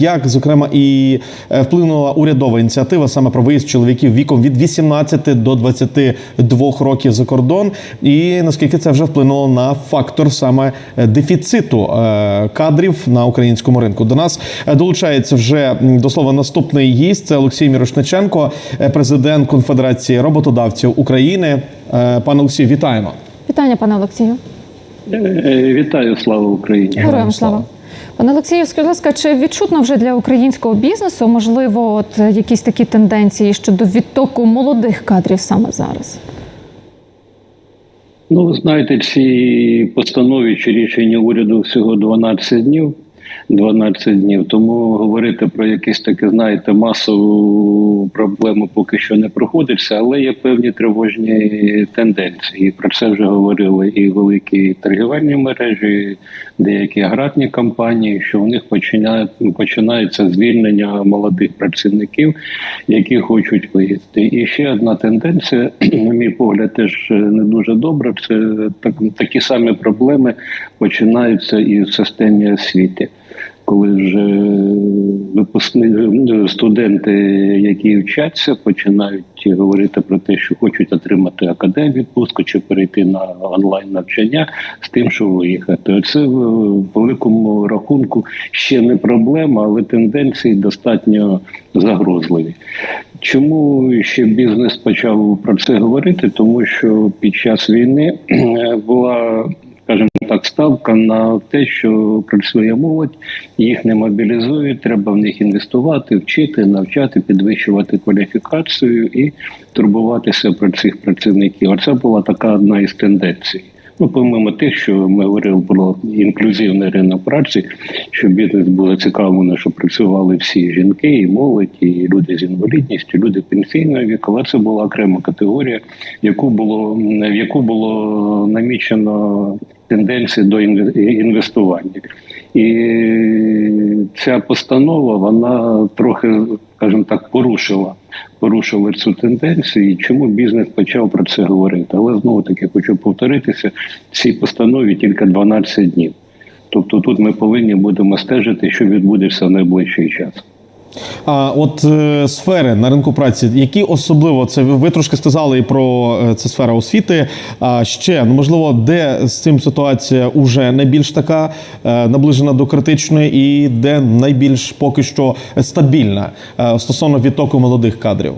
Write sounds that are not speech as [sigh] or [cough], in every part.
Як зокрема і е, вплинула урядова ініціатива саме про виїзд чоловіків віком від 18 до 22 років за кордон, і наскільки це вже вплинуло на фактор саме е, дефіциту е, кадрів на українському ринку? До нас долучається вже до слова наступний гість. Це Олексій Мірошниченко, президент Конфедерації роботодавців України. Пане Олексію, вітаємо. Вітання, пане Олексію. Вітаю, слава Україні. Героям слава. Пане Олексію, скажіть, ласка, чи відчутно вже для українського бізнесу можливо от е, якісь такі тенденції щодо відтоку молодих кадрів саме зараз? Ну, ви знаєте, ці постанові чи рішення уряду всього 12 днів. 12 днів. Тому говорити про якісь таке, знаєте, масову проблему поки що не проходиться, але є певні тривожні тенденції. Про це вже говорили і великі торгівельні мережі, деякі аграрні компанії, що в них починає, починається звільнення молодих працівників, які хочуть виїзди. І ще одна тенденція, [clears throat] на мій погляд, теж не дуже добра. Це так, такі самі проблеми починаються і в системі освіти. Коли вже випускні студенти, які вчаться, починають говорити про те, що хочуть отримати академію відпустку чи перейти на онлайн навчання з тим, що виїхати. Це в великому рахунку ще не проблема, але тенденції достатньо загрозливі. Чому ще бізнес почав про це говорити? Тому що під час війни [clears throat] була скажімо так, ставка на те, що працює молодь, їх не мобілізують, треба в них інвестувати, вчити, навчати, підвищувати кваліфікацію і турбуватися про цих працівників. Оце була така одна із тенденцій. Ну, помимо тих, що ми говорили про інклюзивний ринок праці, що бізнес було цікаво, щоб працювали всі жінки, і молодь, і люди з інвалідністю, люди пенсійного віку. Але це була окрема категорія, яку було в яку було намічено тенденції до інвестування. І ця постанова вона трохи, скажімо так, порушила порушила цю тенденцію. І чому бізнес почав про це говорити? Але знову таки хочу повторитися: цій постанові тільки 12 днів. Тобто, тут ми повинні будемо стежити, що відбудеться в найближчий час. А от е, сфери на ринку праці, які особливо це ви, трошки сказали і про е, це сфера освіти. А ще ну можливо, де з цим ситуація уже найбільш така е, наближена до критичної, і де найбільш поки що стабільна е, стосовно відтоку молодих кадрів.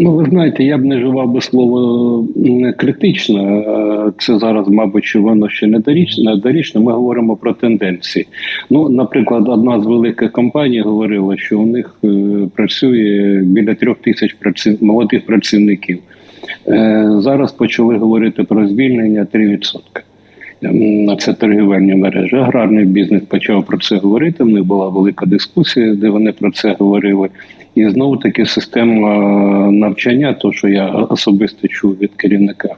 Ну, ви знаєте, я б не вживав би слово м, критично. Е, Це зараз, мабуть, воно ще не дорічне. Ми говоримо про тенденції. Ну, наприклад, одна з великих компаній говорила, що у них е, працює біля трьох тисяч праці... молодих працівників. Е, Зараз почали говорити про звільнення 3%. Ем, Це торгівельні мережі. Аграрний бізнес почав про це говорити. В них була велика дискусія, де вони про це говорили. І знову таки система навчання, то що я особисто чув від керівника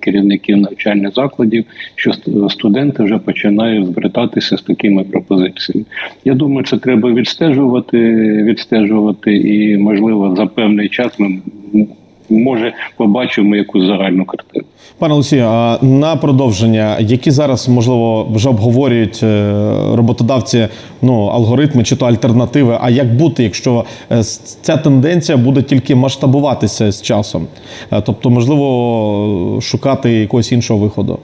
керівників навчальних закладів, що студенти вже починають звертатися з такими пропозиціями. Я думаю, це треба відстежувати, відстежувати, і можливо за певний час ми може побачимо якусь загальну картину. Пане Олексію, а на продовження, які зараз можливо вже обговорюють е, роботодавці ну алгоритми чи то альтернативи? А як бути, якщо е, ця тенденція буде тільки масштабуватися з часом? Е, Тобто, можливо, шукати якогось іншого виходу?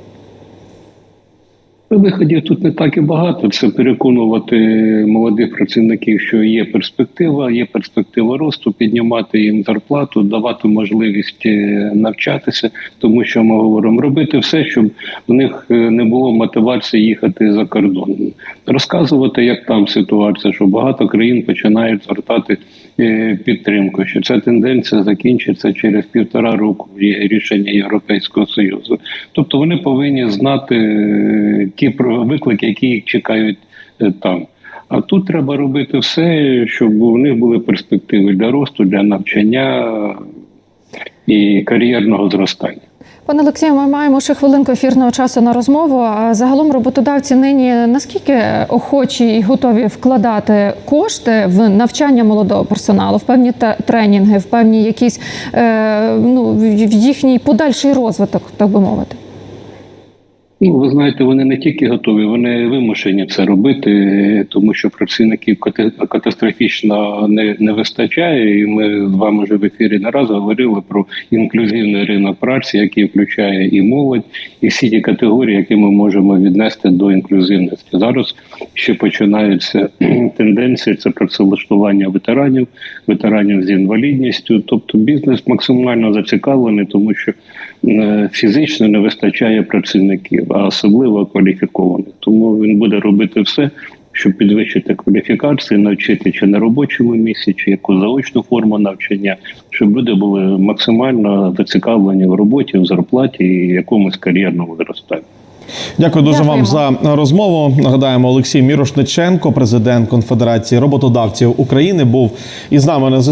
Виходів тут не так і багато. Це переконувати молодих працівників, що є перспектива, є перспектива росту, піднімати їм зарплату, давати можливість е, навчатися, тому що ми говоримо робити все, щоб в них е, не було мотивації їхати за кордон. Розказувати, як там ситуація, що багато країн починають звертати е, підтримку. Що ця тенденція закінчиться через півтора року рішення Європейського союзу. Тобто вони повинні знати ті виклики, які їх чекають е, там. А тут треба робити все, щоб у них були перспективи для росту, для навчання і кар'єрного зростання. Пане Олексію, ми маємо ще хвилинку ефірного часу на розмову. А загалом роботодавці нині наскільки охочі і готові вкладати кошти в навчання молодого персоналу, в певні тренінги, в певні якісь е, ну в їхній подальший розвиток, так би мовити. Ну, ви знаєте, вони не тільки готові, вони вимушені це робити, тому що працівників катастрофічно не, не вистачає. І ми з вами вже в ефірі не раз говорили про інклюзивний ринок праці, який включає і молодь, і всі ті категорії, які ми можемо віднести до інклюзивності. Зараз ще починаються [clears throat] тенденції це працевлаштування ветеранів, ветеранів з інвалідністю. Тобто бізнес максимально зацікавлений, тому що е, фізично не вистачає працівників, а особливо кваліфікованих. Тому він буде робити все, щоб підвищити кваліфікацію, навчити чи на робочому місці, чи яку заочну форму навчання, щоб люди були максимально зацікавлені в роботі, в зарплаті і якомусь кар'єрному зростанні. Дякую дуже Дякуємо. вам за розмову. Нагадаємо, Олексій Мірошниченко, президент Конфедерації роботодавців України, був із нами на зв'язку.